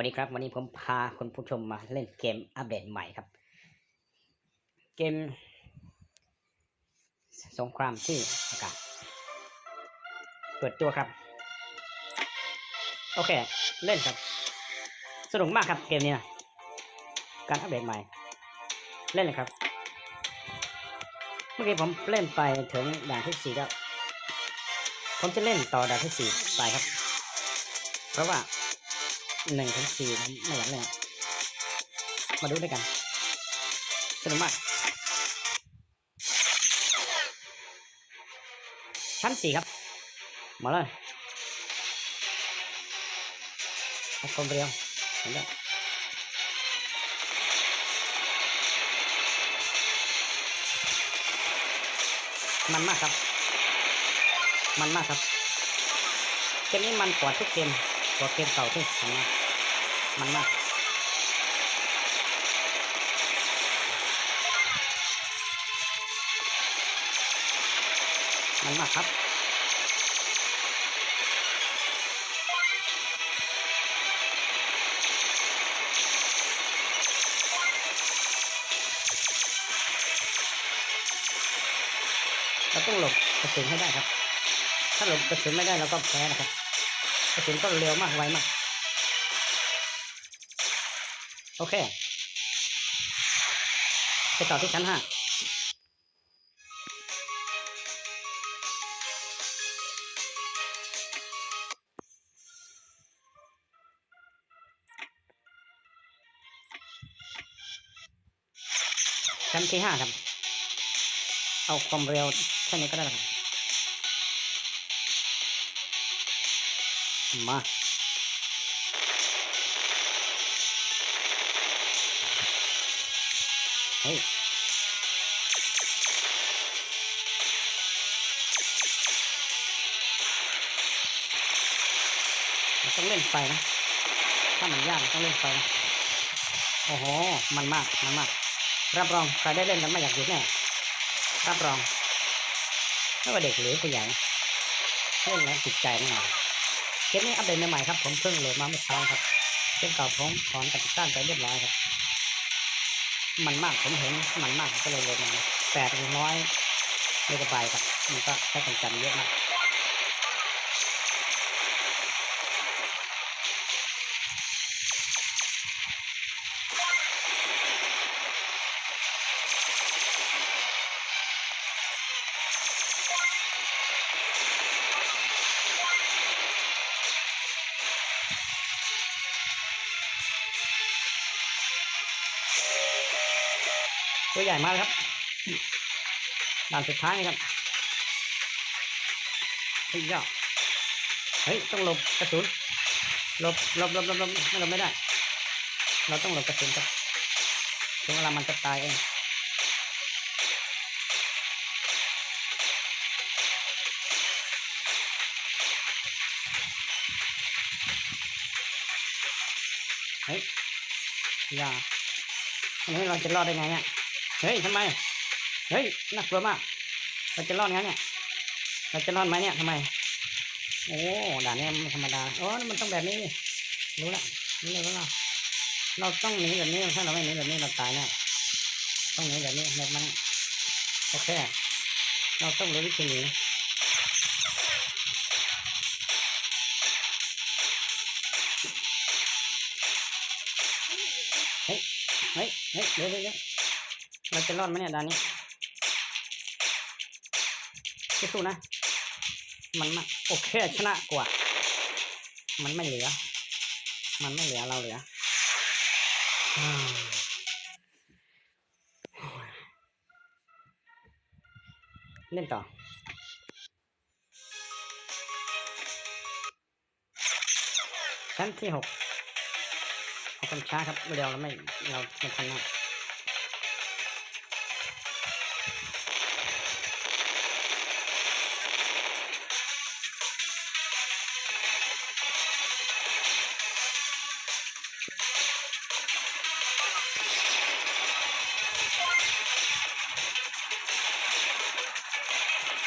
วันนี้ครับวันนี้ผมพาคุณผู้ชมมาเล่นเกมอัปเดตใหม่ครับ เกม สงครามที่อากาศเปิดตัวครับ โอเค เล่นครับ สนุกมากครับเกมนี้นะการอัปเดตใหม่ เล่นเลยครับ เมื่อกี้ผมเล่นไปถึงด่านที่สี่แล้ว ผมจะเล่นต่อด่านที่สี่ไปครับ เพราะว่า หนึ่งถึงสี่ผมไม่อยากเล่นอะมาดูด้วยกันสนุกมาก ชั้นสี่ครับ มาเลยเอาความเร็วเห็นไหมมันมากครับ มันมากครับเกมนี้มันกว่าทุกเกมกว่าเกมเก่าที่ทำมา มันมากมันมากครับเราต้องหลบกระสุนให้ได้ครับ ถ้าหลบกระสุนไม่ได้เราก็แพ้นะครับกระสุนก็เร็วมากไวมาก โอเค ไปต่อที่ชั้นห้าชั้นที่ห้าครับ เอาความเร็วแค่นี้ก็ได้แล้วครับมา ไฟนะ ถ้ามันยากต้องเล่นไฟนะ โอ้โห มันมาก มันมาก รับรองใครได้เล่นแล้วไม่อยากหยุดแน่ รับรองไม่ว่าเด็กหรือผู้ใหญ่เล่นแล้วติดใจแน่นอนเกมนี้อัปเดตใหม่ครับผมเพิ่งโหลดมาเมื่อเช้าครับเกมเก่าผมถอนกับติดตั้งไปเรียบร้อยครับ มันมากผมเห็นมันมากก็เลยโหลดมาแปดร้อยเมกะไบต์ครับมันก็ใช้ความจำเยอะมาก ตัวใหญ่มากครับด่านสุดท้ายนี่ครับเฮ้ยยอดเฮ้ยต้องหลบกระสุนหลบหลบหลบหลบหลบไม่หลบไม่ได้ เราต้องหลบกระสุนครับถึงเวลามันจะตายเองเฮ้ยอย่าอันนี้เราจะรอดได้ไงเนี่ย เฮ้ยทำไม เฮ้ยน่ากลัวมาก เราจะรอดงั้นเนี่ย เราจะรอดไหมเนี่ยทำไม โอ้ด่านนี้ไม่ธรรมดาอ๋อมันต้องแบบนี้รู้ละรู้เลยว่าเราเราต้องหนีแบบนี้ถ้าเราไม่หนีแบบนี้เราตายแน่ต้องหนีแบบนี้แบบนั้นโอเค เราต้องรู้วิธีหนีเฮ้ย เฮ้ย เฮ้ยเดี๋ยวเดี๋ยว เราจะรอดไหมเนี่ยด่านนี้สู้ๆนะ มันมาโอเคชนะกว่า มันไม่เหลือ มันไม่เหลือเราเหลืออเล่นต่อชั้นที่หกเอาคนช้าครับเร็วเราไม่เราไม่ทันนะ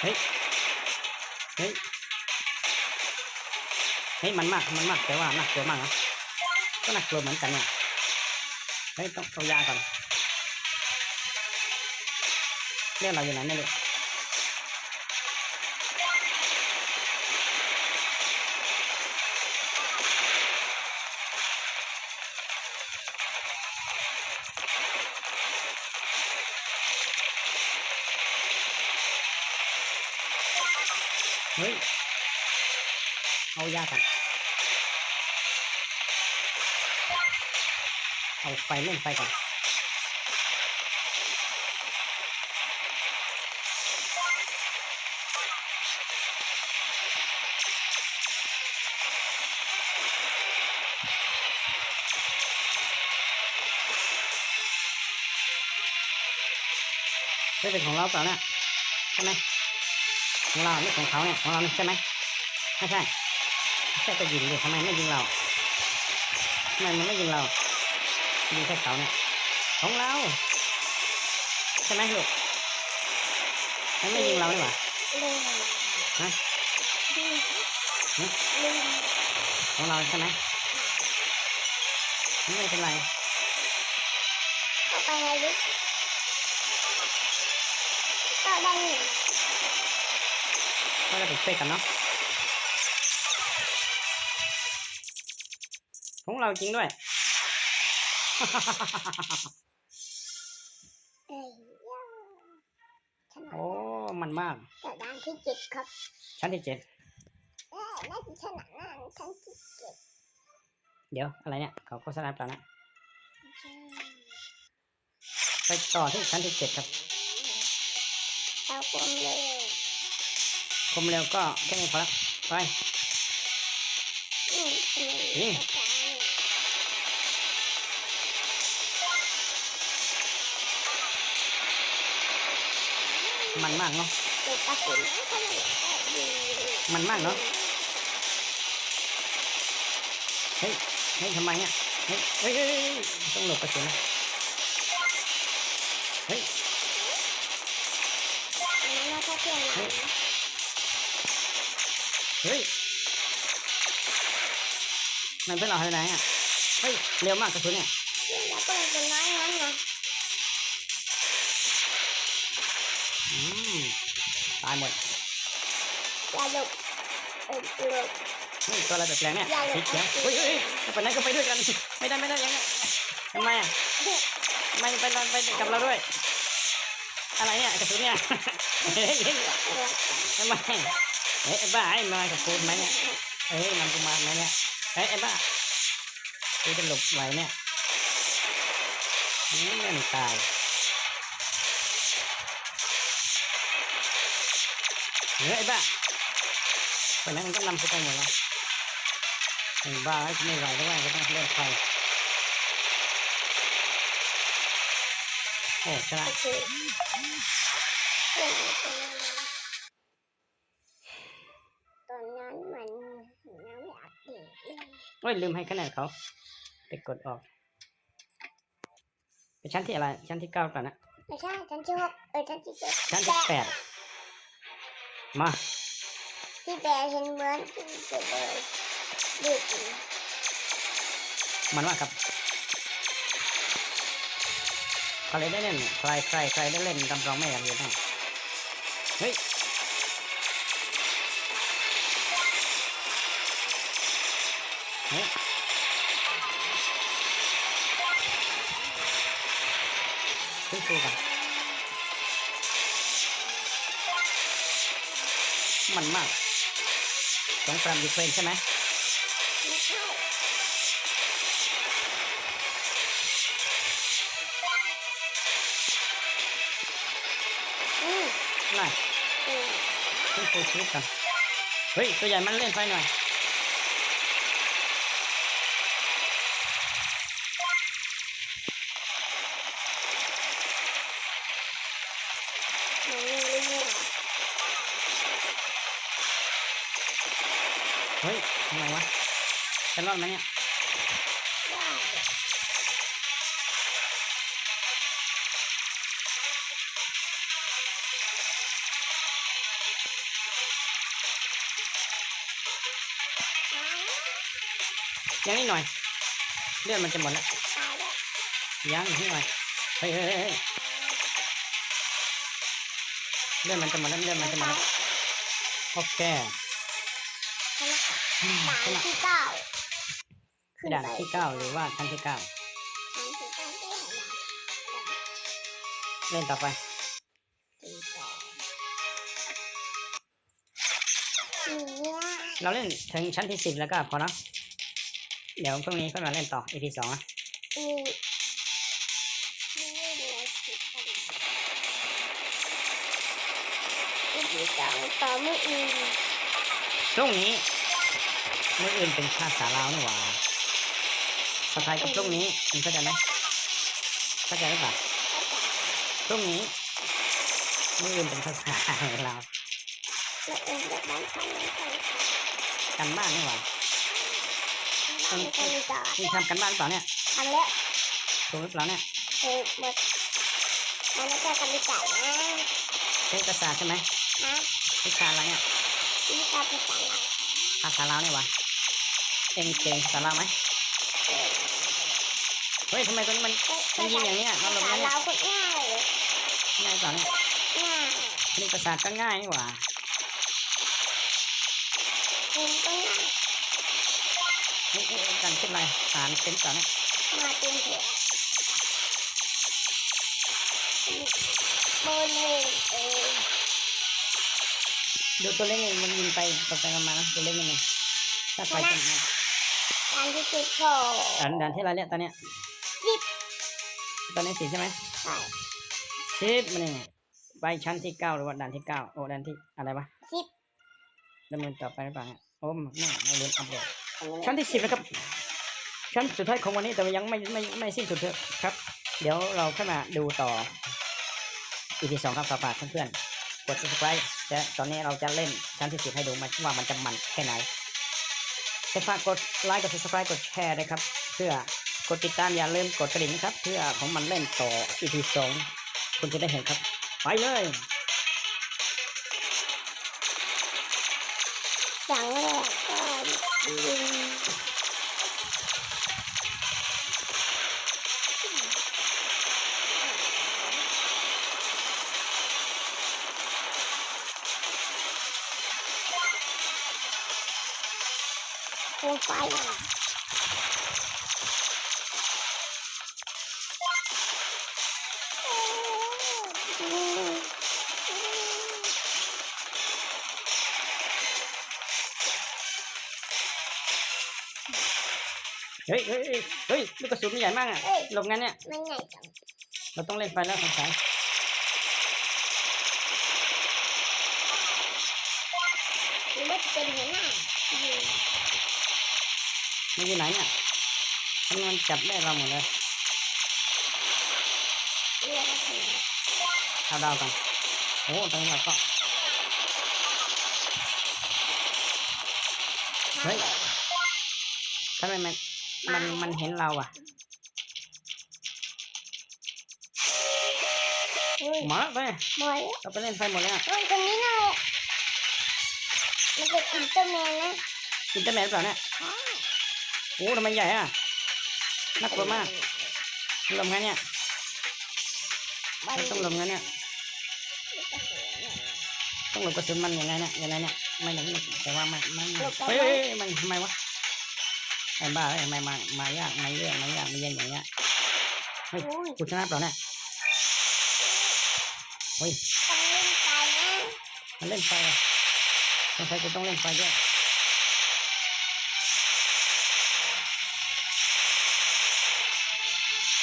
เฮ้ย เฮ้ย เฮ้ย มันมาก มันมาก แต่ว่าน่ากลัวมากนะก็น่ากลัวเหมือนกันเนี่ย เฮ้ย ต้องเอายาก่อนเรื่องเราอยู่ไหนนี่ลูก เฮ้ย เอายาก่อนเอาไฟเล่นไฟก่อนไม่เป็นของเราเปล่าเนี่ยใช่ไหม ของเราไม่ของเขาเนี่ยของเราเนี่ยใช่ไหมไม่ใช่ไม่ใช่ก็ยิงดิทำไมไม่ยิงเราทำไมมันไม่ยิงเรายิงแค่เขาเนี่ยของเราใช่ไหมลูกมันไม่ยิงเรานี่หว่าลืมฮะลืมฮะลืมของเราใช่ไหมไม่เป็นไรเข้าไปในลิฟ ก็จะไปช่วยกันเนาะของเราจริงด้วยเอ้ยย่าชนะโอ้มันมากแต่ด้านที่เจ็ดครับ ชั้นที่เจ็ดเอ้ยน่าจะชนะนั่นชั้นที่เจ็ดเดี๋ยวอะไรเนี่ยเขาโฆษณาเปล่านะใช่ไปต่อที่ชั้นที่เจ็ดครับเอาผมเลย คมเร็วก็แค่นี้พอละไปมนี่มันมากเนาะมันมากเนาะเฮ้ยเฮ้ยทำไมเนี่ยเฮ้ยเฮ้ยเฮ้ยเฮ้ยต้องหลบกระสุนนะ เฮ้ย มันเป็นเราไปไหนอะ เฮ้ย เร็วมากกระสุนเนี่ยแล้วก็เป็นน้อยงั้นไงอืมตายหมดอย่าหลบเออหลบเฮ้ยตัวอะไรแปลกๆเนี่ยอย่าหลบสีเขียวเฮ้ยเฮ้ยเฮ้ยไปไหนก็ไปด้วยกันไม่ได้ไม่ได้ยังไงทำไมอะทำไมไปไปกับเราด้วย อะไรเนี่ยกระสุนเนี่ยเฮ้ยเฮ้ยทำไม เฮ้ยไอ้บ้าไอ้มากับกูไหมเนี่ยเฮ้ยมันกูมาไหมเนี่ยเฮ้ยไอ้บ้ากูจะหลบไหวเนี่ยอืมมันตายเฮ้ยไอ้บ้าไปไหนมันก็นำกูไปหมดแล้วไอ้บ้าไอ้กูไม่ไหวแล้วว่าก็ต้องเล่นไฟโอ้ชนะ โอ้ยลืมให้คะแนนเขาไปกดออก ไปชั้นที่อะไร ชั้นที่เก้าก่อนนะไม่ใช่ชั้นที่หกเออชั้นที่เจ็ดชั้นที่แปดมาที่แปดเห็นเหมือนที่เจ็ดเลยดูสิมันว่าครับใครได้เล่นใครใครใครได้เล่นกำรองไม่อยากเรียนแน่เฮ้ย งครามยูเครนใช่ไหมไม่ใช่อืมน่ะอืมขึ้นฟูชีวิตกันเฮ้ย ตัวใหญ่มันเล่นไฟหน่อย มันไม่รู้เรื่อง เฮ้ยทำไมวะจะร อดไหมเนี่ยได้ยังนิดหน่อยเลือดมันจะหมดแล้วตายแล้วยังให้หน่อยเฮ้ยเฮ้ยเฮ้ยเฮ้ยเลือดมันจะหมดแล้วเลือดมันจะหมดแล้วโอเคอืมด่านขึ้นมาที่เก้า ขึ้นด่านไปที่เก้าหรือว่าชั้นที่เก้าด่านที่เก้าได้ไหนล่ะเล่นต่อไปสี่แปดเนี่ยเราเล่นถึงชั้นที่สิบแล้วก็พอเนาะเดี๋ยวพรุ่งนี้ก็มาเล่นต่อ EP สองนะมีมีเรียนสิบอันอีพีสองต่อไม่อื่นพรุ่งนี้มื้ออื่นเป็นภาษาลาวนี่หว่า สไทยกับพรุ่งนี้คุณเข้าใจไหมเข้าใจหรือเปล่าพรุ่งนี้มื้ออื่นเป็นภาษาลาวและอื่นแบบนั้นทำไม่ได้กันบ้านนี่หว่าทำไม่ได้ต่อนี่ทำกันบ้านหรือเปล่าเนี่ยทำแล้วถูกหรือเปล่าเนี่ยเฮ้ยหมดมันไม่ใช่คำวิจัยนะใช้ภาษาใช่ไหมนะวิชาอะไรเนี่ยวิชาภาษาเราภาษาลาวนี่หว่าเองเก่งภาษาลาวไหมเฮ้ยทำไมตัวนี้มันมันยิงอย่างเนี้ยภาเราหลบษาไม่ได้เราก็ง่ายง่ายเปล่าเนี่ยง่ายนี่ภาษาก็ง่ายนี่หว่าคุณก็ง่ายเฮ้ยเอ้ยการขึ้นอะไรฐานเป็นเปล่าเนี่ยมาเต็มหัวโบนเองเองดูตัวเล็กนี่มันยิงไปตกไปมาๆนะตัวเล็กนี่มันถ้าไปตรงนั้นการที่สิบโชว์ด่านด่านที่อะไรเนี่ยตอนเนี้ย สิบตอนนี้สิบใช่ไหมใช่สิบมันนี่ไปชั้นที่เก้าหรือว่าด่านที่เก้าโอ้ด่านที่อะไรวะสิบดำเนินต่อไปหรือเปล่าเนี่ยโอ้ไม่เอาเรียนอัปเดตอันนี้ชั้นที่สิบนะครับชั้นสุดท้ายของวันนี้แต่ว่ายังไม่ไม่ไม่สิ้นสุดเถอะครับ เดี๋ยวเราเข้ามาดูต่อ EP สองครับฝากเพื่อนๆกด subscribe และตอนนี้เราจะเล่นชั้นที่สิบให้ดูมันว่ามันจะมันแค่ไหนแต่ฝากกดไลค์กด subscribe กดแชร์นะครับ เพื่อก ดติดตามอย่าลืมกดกระดิ่งนะครับ เพื่อของมันเล่นต่อ EP สองคุณจะได้เห็นครับ ไปเลย เฮ้ยเฮ้ยเฮ้ยเฮ้ยลูกกระสุนมันใหญ่มากอะหลบงั้นเนี่ย มันใหญ่จังเราต้องเล่นไฟแล้วสงสัยหรือว่าจะเป็นหัวหน้ายิงมันอยู่ไหนเนี่ยมันมันจับได้เราหมดเลยเรียกว่าหัวหน้าเอาดาวกันโอ้ตรงนี้เราก็เฮ้ยทำไม มันมันมันเห็นเราอะอุ้ยหมาไปหมดเราไปเล่นไฟหมดแล้วมันตรงนี้หน่อยมันเป็นอินเตอร์แมนนะอินเทอร์เน็ตเปล่าเนี่ยโอ้ทำไมใหญ่อะน่ากลัวมากลมงั้นเนี่ยมันต้องลมงั้นเนี่ยต้องหลบกระสุนมันยังไงเนี่ยยังไงเนี่ยไม่หนักแต่ว่ามันมันเฮ้ยเฮ้ยเฮ้ยมันทำไมวะ ไอ้บ้าเอ้ยทำไมมามายากไม่เรื่องไม่ยากไม่เย็นอย่างเงี้ยเฮ้ยกูชนะเปล่าเนี่ยเล่นไฟนะมันเล่นไฟอะสงสัยกูต้องเล่นไฟด้วย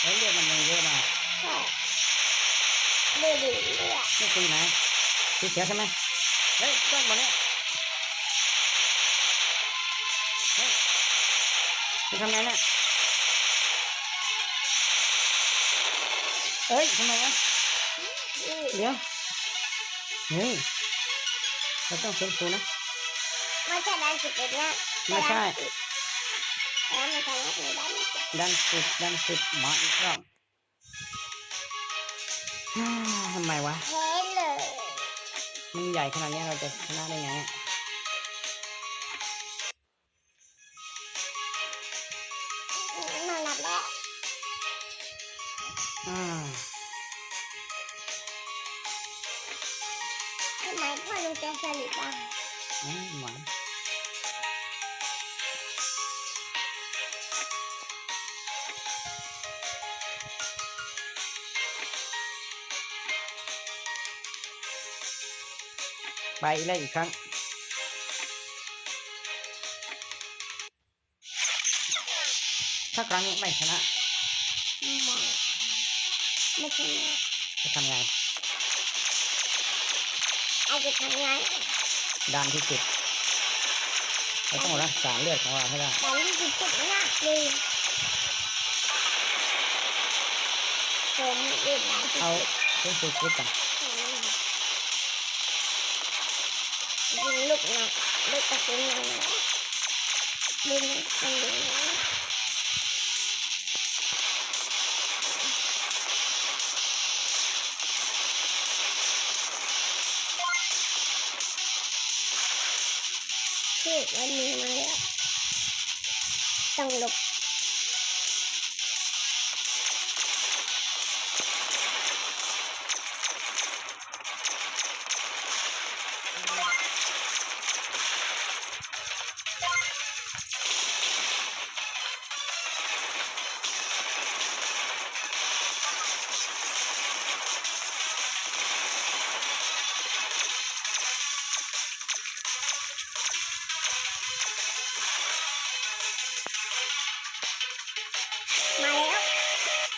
เฮ้ยเลือดมันยังเยอะมากใช่เลือดเลือดนี่คือไหนสีเขียใช่ไหม ทำไงเนี่ยเอ้ยทำไมวะเดี๋ยวเฮ้ยเราต้องเซ็นฟูนะไม่ใช่ด้านสิบเอ็ดนะไม่ใช่แล้วมันทำให้ด้านสิบดันสิบดันสิบมาอีกรอบฮ่าทำไมวะเพ้เลยมันใหญ่ขนาดนี้เราจะชนะได้ไงเนี่ย ไปเล่นอีกครั้ง ถ้าครั้งนี้ไม่ชนะ ไม่ไม่ใช่จะทำไงไอ้จะทำงานดันที่สุดเราต้องรักษาเลือดของเราให้ได้แต่นี่คือจุดยากเลยผมเด็กหลายที่เอาสุดเส้นฟูคลิปก่อน ยิงลูกนะลูก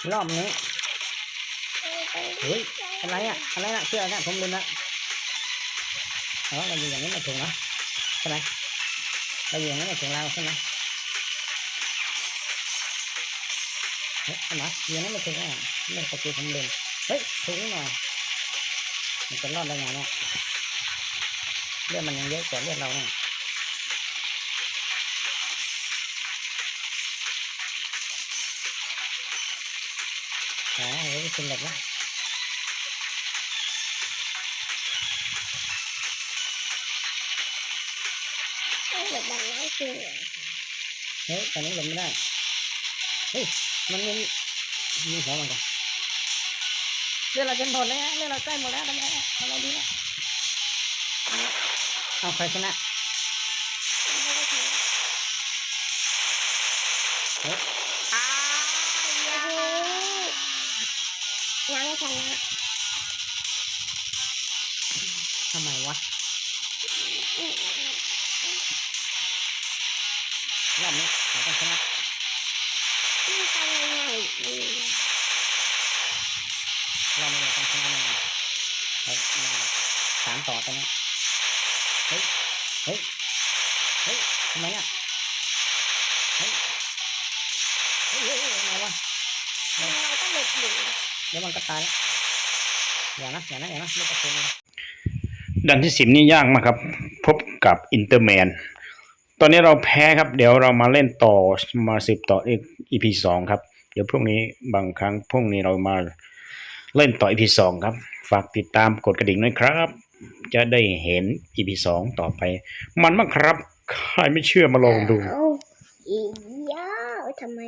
รอบนี้เฮ้ยอะไรอะอะไรอะเสื้อเนี่ยผมลืมละอ๋อเราอยู่อย่างนี้ม่ถูกนะใช่ไหมเราอยู่อย่างนี้ม่ถูกเราใช่ไหมเฮ้ยอามาอยู่อย่างนี้ม่ถูกอะไม่ปกติผมลืมเฮ้ยถูกนิดหน่อยมันจะรอดได้ไงเนี่ยเลือดมันยังเยอะกว่าเลือดเราเนี่ย เฮ้ยเป็นแบบนั้นต้องหลบแบบนั้นจริงเหรอเฮ้ยตอนนี้หลบไม่ได้ เฮ้ย มันมีมีหัวมันกันเรื่องเราจะหมดแล้วเรื่องเราใกล้หมดแล้วทำไงอะทำไงดีเนี่ยเอาละเอาใครชนะ เฮ้ยทำไมเนี่ยเฮ้ยเฮ้ยเฮ้ยทำไมวะทำไมเราต้องหลบหนีเดี๋ยวมันก็ตายอย่านะอย่านะอย่านะไม่กระเทือนดันที่สิบนี่ยากมากครับ พบกับอินเตอร์แมน ตอนนี้เราแพ้ครับ เดี๋ยวเรามาเล่นต่อมาสิบต่ออีก EP สองครับ เดี๋ยวพรุ่งนี้บางครั้งพรุ่งนี้เรามาเล่นต่อ EP สองครับ ฝากติดตามกดกระดิ่งด้วยครับ จะได้เห็น EP สองต่อไป มันมากครับ ใครไม่เชื่อมาลองดู อีกยาวทำไม